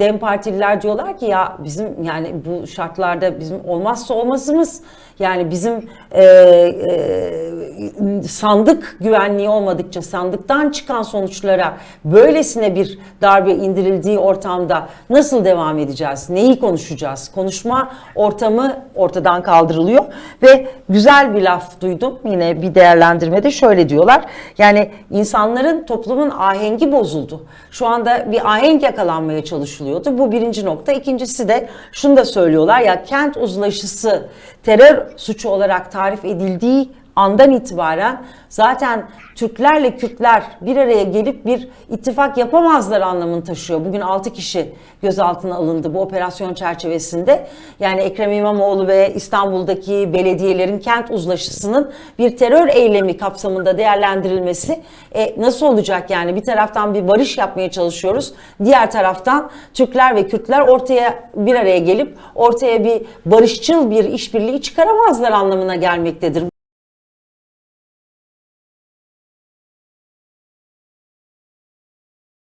Dem Partililer diyorlar ki ya bizim yani bu şartlarda bizim olmazsa olmazımız yani bizim e, e, sandık güvenliği olmadıkça sandıktan çıkan sonuçlara böylesine bir darbe indirildiği ortamda nasıl devam edeceğiz? Neyi konuşacağız? Konuşma ortamı ortadan kaldırılıyor ve güzel bir laf duydum yine bir değerlendirmede şöyle diyorlar. Yani insanların toplumun ahengi bozuldu. Şu anda bir ahenk yakalanmaya çalışılıyordu. Bu birinci nokta. İkincisi de şunu da söylüyorlar ya kent uzlaşısı terör suçu olarak tarif edildiği andan itibaren zaten Türklerle Kürtler bir araya gelip bir ittifak yapamazlar anlamını taşıyor. Bugün 6 kişi gözaltına alındı bu operasyon çerçevesinde. Yani Ekrem İmamoğlu ve İstanbul'daki belediyelerin kent uzlaşısının bir terör eylemi kapsamında değerlendirilmesi e, nasıl olacak yani? Bir taraftan bir barış yapmaya çalışıyoruz. Diğer taraftan Türkler ve Kürtler ortaya bir araya gelip ortaya bir barışçıl bir işbirliği çıkaramazlar anlamına gelmektedir.